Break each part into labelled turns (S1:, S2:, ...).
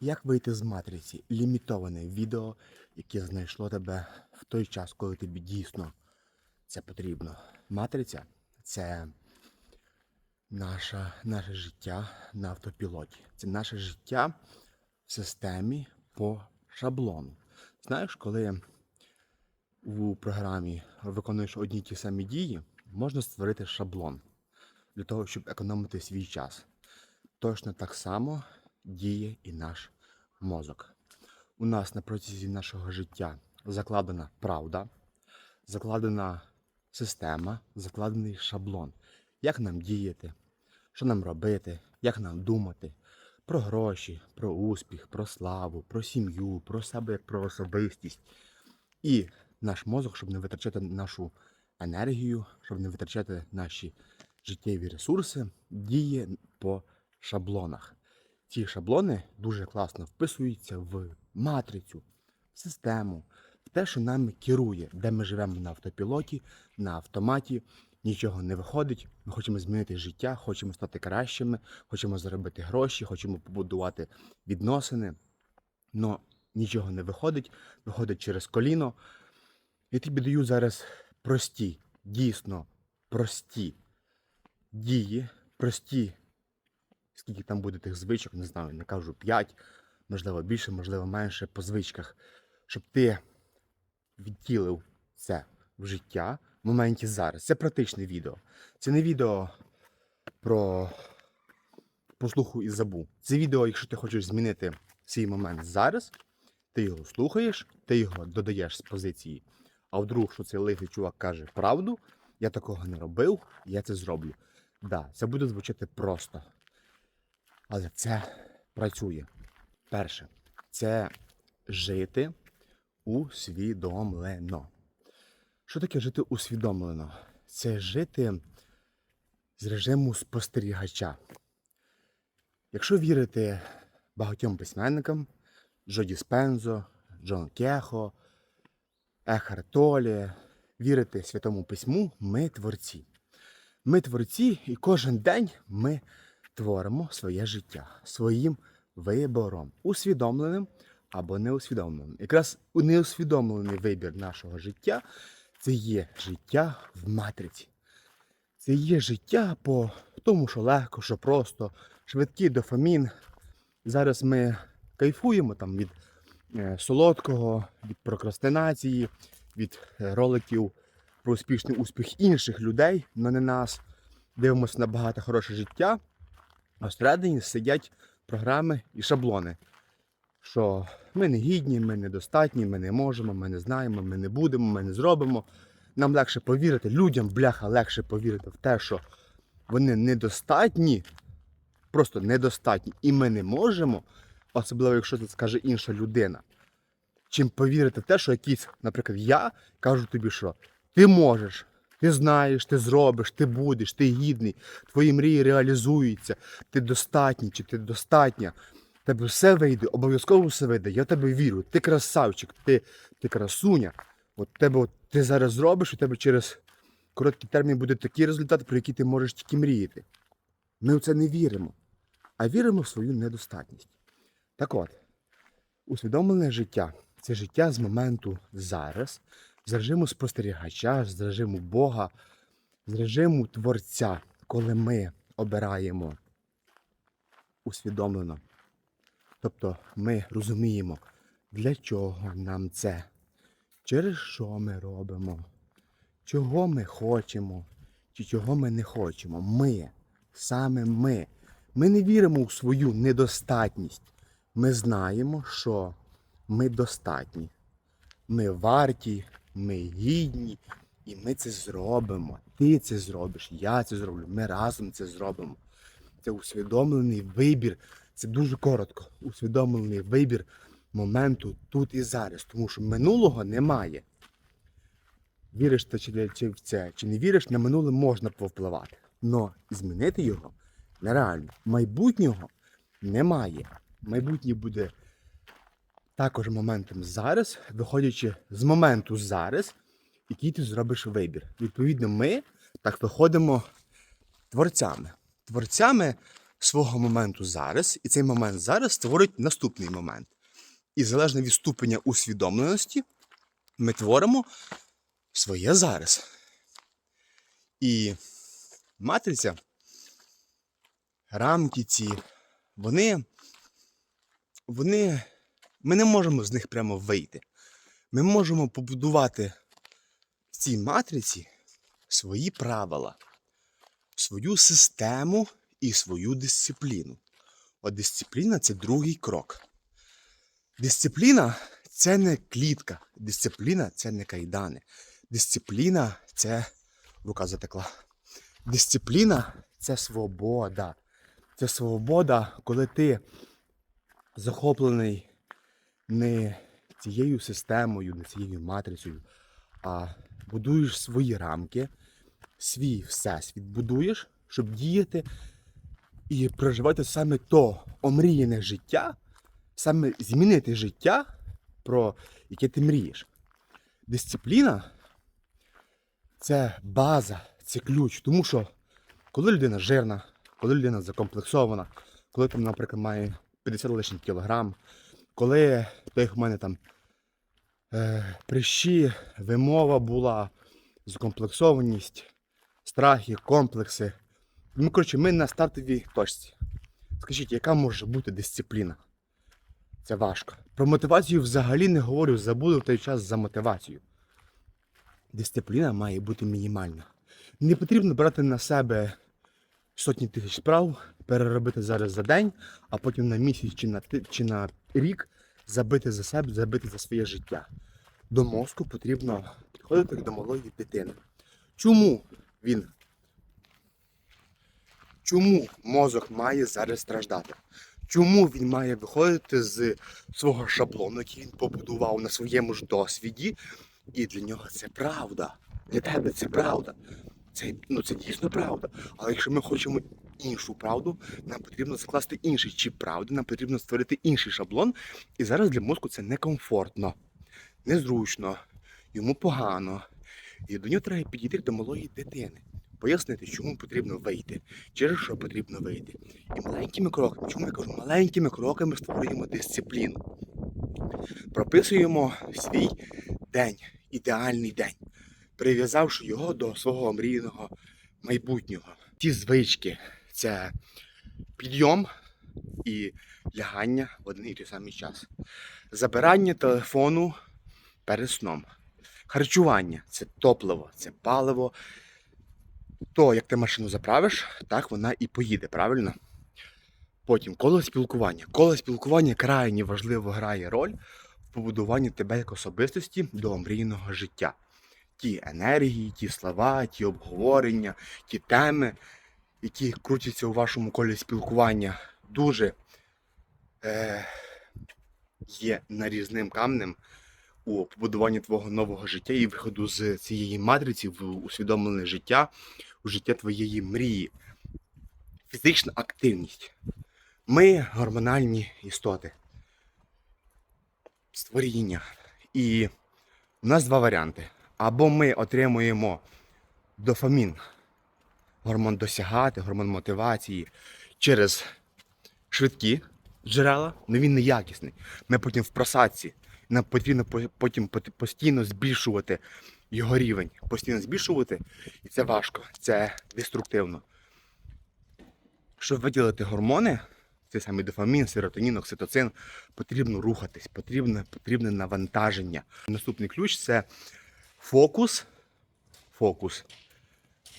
S1: Як вийти з матриці? Лімітоване відео, яке знайшло тебе в той час, коли тобі дійсно це потрібно. Матриця це наше, наше життя на автопілоті. Це наше життя в системі по шаблону. Знаєш, коли у програмі виконуєш одні ті самі дії, можна створити шаблон для того, щоб економити свій час. Точно так само діє і наш мозок. У нас на протязі нашого життя закладена правда, закладена система, закладений шаблон. Як нам діяти, що нам робити, як нам думати про гроші, про успіх, про славу, про сім'ю, про себе як про особистість. І наш мозок, щоб не витрачати нашу енергію, щоб не витрачати наші життєві ресурси, діє по шаблонах. Ці шаблони дуже класно вписуються в матрицю, в систему, в те, що нами керує, де ми живемо на автопілоті, на автоматі, нічого не виходить. Ми хочемо змінити життя, хочемо стати кращими, хочемо заробити гроші, хочемо побудувати відносини. Но нічого не виходить, виходить через коліно. Я тобі даю зараз прості, дійсно прості дії, прості, скільки там буде тих звичок, не знаю, не кажу 5, можливо більше, можливо менше по звичках, щоб ти відтілив це в життя в моменті зараз. Це практичне відео. Це не відео про послуху і забув. Це відео, якщо ти хочеш змінити свій момент зараз, ти його слухаєш, ти його додаєш з позиції. А вдруг, що цей лихий чувак каже правду, я такого не робив, я це зроблю. Да, це буде звучати просто. Але це працює. Перше, це жити усвідомлено. Що таке жити усвідомлено? Це жити з режиму спостерігача. Якщо вірити багатьом письменникам, Джо Діспензо, Джон Кехо, Ехар Толі, вірити Святому Письму, ми творці. Ми творці, і кожен день ми творимо своє життя своїм вибором, усвідомленим або неусвідомленим. Якраз неусвідомлений вибір нашого життя це є життя в матриці. Це є життя по тому, що легко, що просто, швидкий дофамін. Зараз ми кайфуємо там від е, солодкого, від прокрастинації, від роликів про успішний успіх інших людей, але не нас. Дивимося на багато хороше життя, а всередині сидять програми і шаблони. Що ми не гідні, ми недостатні, ми не можемо, ми не знаємо, ми не будемо, ми не зробимо. Нам легше повірити, людям, бляха, легше повірити в те, що вони недостатні, просто недостатні, і ми не можемо, особливо якщо це скаже інша людина. Чим повірити в те, що якийсь, наприклад, я кажу тобі, що ти можеш, ти знаєш, ти зробиш, ти будеш, ти гідний, твої мрії реалізуються, ти достатній чи ти достатня. Тебе все вийде, обов'язково все вийде. Я в тебе вірю. Ти красавчик, ти, ти красуня. От тебе от, ти зараз зробиш, у тебе через короткий термін буде такий результат, про який ти можеш тільки мріяти. Ми в це не віримо, а віримо в свою недостатність. Так от, усвідомлене життя це життя з моменту зараз, з режиму спостерігача, з режиму Бога, з режиму Творця, коли ми обираємо усвідомлено. Тобто ми розуміємо, для чого нам це, через що ми робимо, чого ми хочемо, чи чого ми не хочемо. Ми, саме ми. Ми не віримо у свою недостатність. Ми знаємо, що ми достатні. Ми варті, ми гідні, і ми це зробимо. Ти це зробиш, я це зроблю, ми разом це зробимо. Це усвідомлений вибір. Це дуже коротко. Усвідомлений вибір моменту тут і зараз. Тому що минулого немає. Віриш ти чи, в це, чи не віриш, на минуле можна повпливати. Но змінити його нереально. Майбутнього немає. Майбутнє буде також моментом зараз, виходячи з моменту зараз, який ти зробиш вибір. Відповідно, ми так виходимо творцями. Творцями свого моменту зараз, і цей момент зараз створить наступний момент. І залежно від ступеня усвідомленості, ми творимо своє зараз. І матриця, рамки ці, вони, вони, ми не можемо з них прямо вийти. Ми можемо побудувати в цій матриці свої правила, свою систему і свою дисципліну. От дисципліна це другий крок. Дисципліна це не клітка. Дисципліна це не кайдани. Дисципліна це рука затекла. Дисципліна це свобода. Це свобода, коли ти захоплений не цією системою, не цією матрицею, а будуєш свої рамки, свій всесвіт будуєш, щоб діяти і проживати саме то омріяне життя, саме змінити життя, про яке ти мрієш. Дисципліна це база, це ключ. Тому що коли людина жирна, коли людина закомплексована, коли там, наприклад, має 50 лишніх кілограм, коли той, в мене там е, прищі, вимова була, закомплексованість, страхи, комплекси. Ну, коротше, ми на стартовій точці. Скажіть, яка може бути дисципліна? Це важко. Про мотивацію взагалі не говорю, забули в той час за мотивацію. Дисципліна має бути мінімальна. Не потрібно брати на себе сотні тисяч справ, переробити зараз за день, а потім на місяць чи на, чи на рік забити за себе, забити за своє життя. До мозку потрібно підходити до малої дитини. Чому він? Чому мозок має зараз страждати? Чому він має виходити з свого шаблону, який він побудував на своєму ж досвіді? І для нього це правда. Для тебе це правда. Це, ну, це дійсно правда. Але якщо ми хочемо іншу правду, нам потрібно закласти інший чіп правди, нам потрібно створити інший шаблон. І зараз для мозку це некомфортно, незручно, йому погано. І до нього треба підійти до малої дитини. Пояснити, чому потрібно вийти, через що потрібно вийти. І маленькими кроками, чому я кажу, маленькими кроками створюємо дисципліну. Прописуємо свій день, ідеальний день, прив'язавши його до свого мрійного майбутнього. Ті звички це підйом і лягання в один і той самий час. Забирання телефону перед сном. Харчування це топливо, це паливо. То, як ти машину заправиш, так вона і поїде, правильно? Потім коло спілкування. Коло спілкування крайні важливо грає роль в побудуванні тебе як особистості до омрійного життя. Ті енергії, ті слова, ті обговорення, ті теми, які крутяться у вашому колі спілкування, дуже е, є нарізним камнем у побудуванні твого нового життя і виходу з цієї матриці в усвідомлене життя, у життя твоєї мрії. Фізична активність. Ми гормональні істоти. Створіння. І у нас два варіанти. Або ми отримуємо дофамін, гормон досягати, гормон мотивації через швидкі джерела, але він неякісний. Ми потім в просадці. Нам потрібно потім постійно збільшувати його рівень. Постійно збільшувати, і це важко, це деструктивно. Щоб виділити гормони, цей самий дофамін, серотонін, окситоцин, потрібно рухатись, потрібне, потрібне навантаження. Наступний ключ це фокус, фокус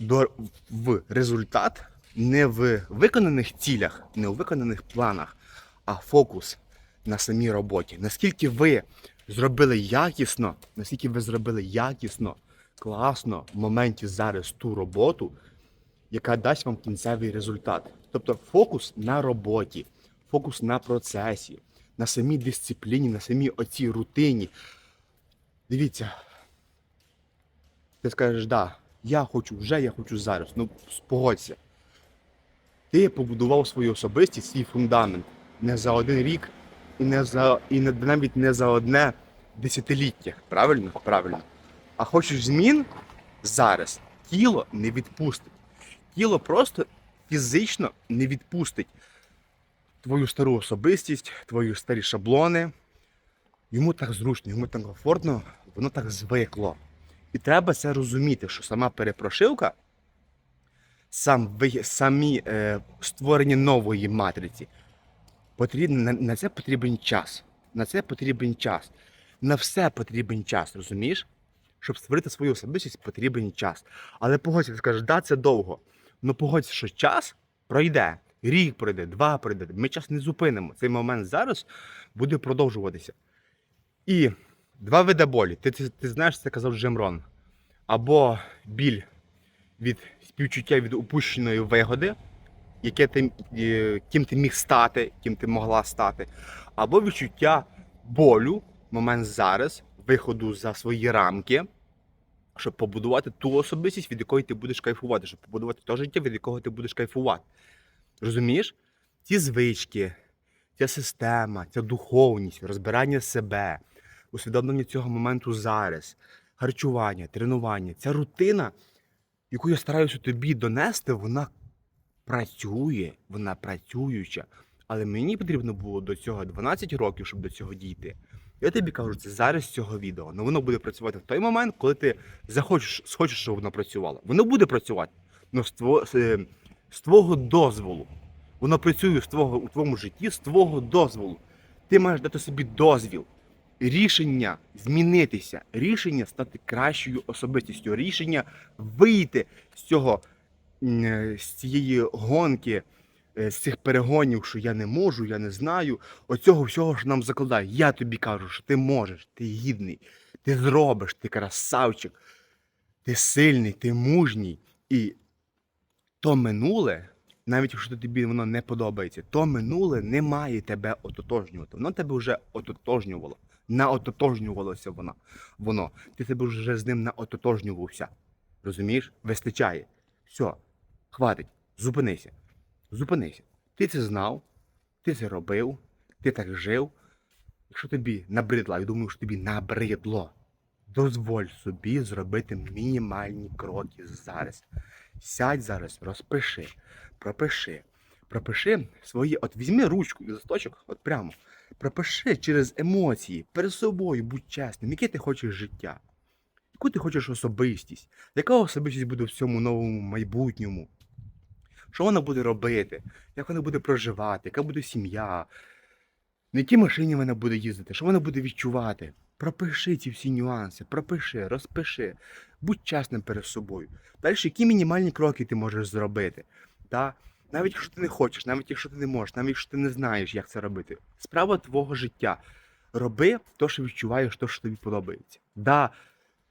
S1: до, в результат не в виконаних цілях, не у виконаних планах, а фокус на самій роботі. Наскільки ви зробили якісно, наскільки ви зробили якісно, класно в моменті зараз ту роботу, яка дасть вам кінцевий результат. Тобто фокус на роботі, фокус на процесі, на самій дисципліні, на самій оцій рутині. Дивіться, ти скажеш, да, я хочу вже, я хочу зараз. Ну, погодься. Ти побудував свою особистість, свій фундамент не за один рік і не за і навіть не за одне десятиліття. Правильно? Правильно. А хочеш змін зараз, тіло не відпустить. Тіло просто фізично не відпустить твою стару особистість, твої старі шаблони. Йому так зручно, йому так комфортно, воно так звикло. І треба це розуміти, що сама перепрошивка, сам, самі е, створення нової матриці, потрібно, на, на це потрібен час. На це потрібен час. На все потрібен час, розумієш? Щоб створити свою особистість, потрібен час. Але погодься, ти скажеш, да, це довго. Ну погодься, що час пройде. Рік пройде, два пройде. Ми час не зупинимо. Цей момент зараз буде продовжуватися. І два види болі. Ти, ти, ти знаєш, це казав Джим Рон. Або біль від співчуття від упущеної вигоди, яке ти, е, ким ти міг стати, ким ти могла стати, або відчуття болю, момент зараз, виходу за свої рамки, щоб побудувати ту особистість, від якої ти будеш кайфувати, щоб побудувати те життя, від якого ти будеш кайфувати. Розумієш? Ці звички, ця система, ця духовність, розбирання себе, усвідомлення цього моменту зараз, харчування, тренування, ця рутина, яку я стараюся тобі донести, вона працює, вона працююча. Але мені потрібно було до цього 12 років, щоб до цього дійти. Я тобі кажу, це зараз цього відео. але воно буде працювати в той момент, коли ти захочеш, схочеш, щоб воно працювало. Воно буде працювати, але з, тво, е, з твого дозволу. Воно працює з твого, у твоєму житті з твого дозволу. Ти маєш дати собі дозвіл. Рішення змінитися, рішення стати кращою особистістю, рішення вийти з цього з цієї гонки, е, з цих перегонів, що я не можу, я не знаю. Оцього всього ж нам закладає. Я тобі кажу, що ти можеш, ти гідний, ти зробиш, ти красавчик, ти сильний, ти мужній. І то минуле, навіть якщо тобі воно не подобається, то минуле не має тебе ототожнювати. Воно тебе вже ототожнювало. Наототожнювалося воно. воно. Ти тебе вже з ним наототожнювався. Розумієш? Вистачає. Все, хватить, зупинися. Зупинися. Ти це знав, ти це робив, ти так жив. Якщо тобі набридло, я думаю, що тобі набридло, дозволь собі зробити мінімальні кроки зараз. Сядь зараз, розпиши, пропиши. Пропиши свої, от візьми ручку і листочок, от прямо. Пропиши через емоції, перед собою, будь чесним, яке ти хочеш життя, яку ти хочеш особистість, яка особистість буде в цьому новому майбутньому, що вона буде робити, як вона буде проживати, яка буде сім'я, на якій машині вона буде їздити, що вона буде відчувати. Пропиши ці всі нюанси, пропиши, розпиши, будь чесним перед собою. Далі, які мінімальні кроки ти можеш зробити. Та? Навіть якщо ти не хочеш, навіть якщо ти не можеш, навіть якщо ти не знаєш, як це робити. Справа твого життя. Роби те, що відчуваєш, те, що тобі подобається. Да,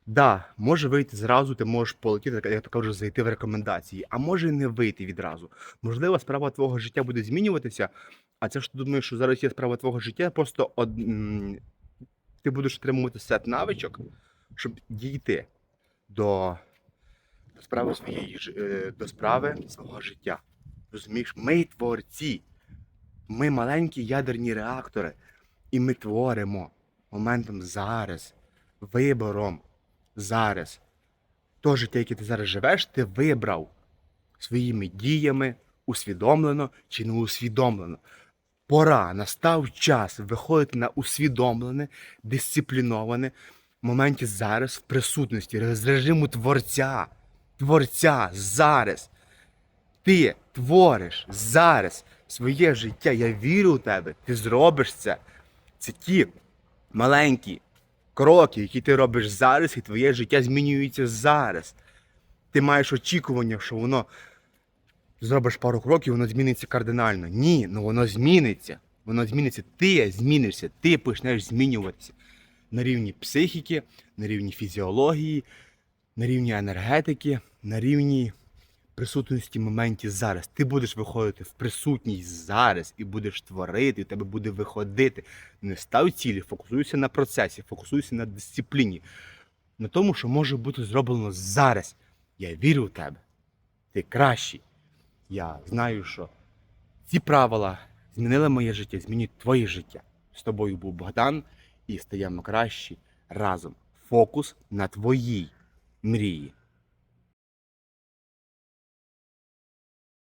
S1: да, може вийти зразу, ти можеш полетіти, як то кажу, зайти в рекомендації, а може не вийти відразу. Можливо, справа твого життя буде змінюватися, а це ж ти думаєш, що зараз є справа твого життя, просто од... ти будеш отримувати сет навичок, щоб дійти до, до справи своєї е, до справи свого життя. Розумієш, ми творці, ми маленькі ядерні реактори, і ми творимо моментом зараз, вибором зараз. То життя, яке ти зараз живеш, ти вибрав своїми діями, усвідомлено чи не усвідомлено. Пора, настав час виходити на усвідомлене, дисципліноване в моменті зараз в присутності з режиму творця. Творця зараз. Ти твориш зараз своє життя. Я вірю у тебе. Ти зробиш це. Це ті маленькі кроки, які ти робиш зараз, і твоє життя змінюється зараз. Ти маєш очікування, що воно зробиш пару кроків, воно зміниться кардинально. Ні, ну воно зміниться. Воно зміниться. Ти змінишся, ти почнеш змінюватися на рівні психіки, на рівні фізіології, на рівні енергетики, на рівні присутності моменті зараз. Ти будеш виходити в присутність зараз і будеш творити, і в тебе буде виходити. Не став цілі, фокусуйся на процесі, фокусуйся на дисципліні, на тому, що може бути зроблено зараз. Я вірю в тебе. Ти кращий. Я знаю, що ці правила змінили моє життя, змінюють твоє життя. З тобою був Богдан і стаємо кращі разом. Фокус на твоїй мрії.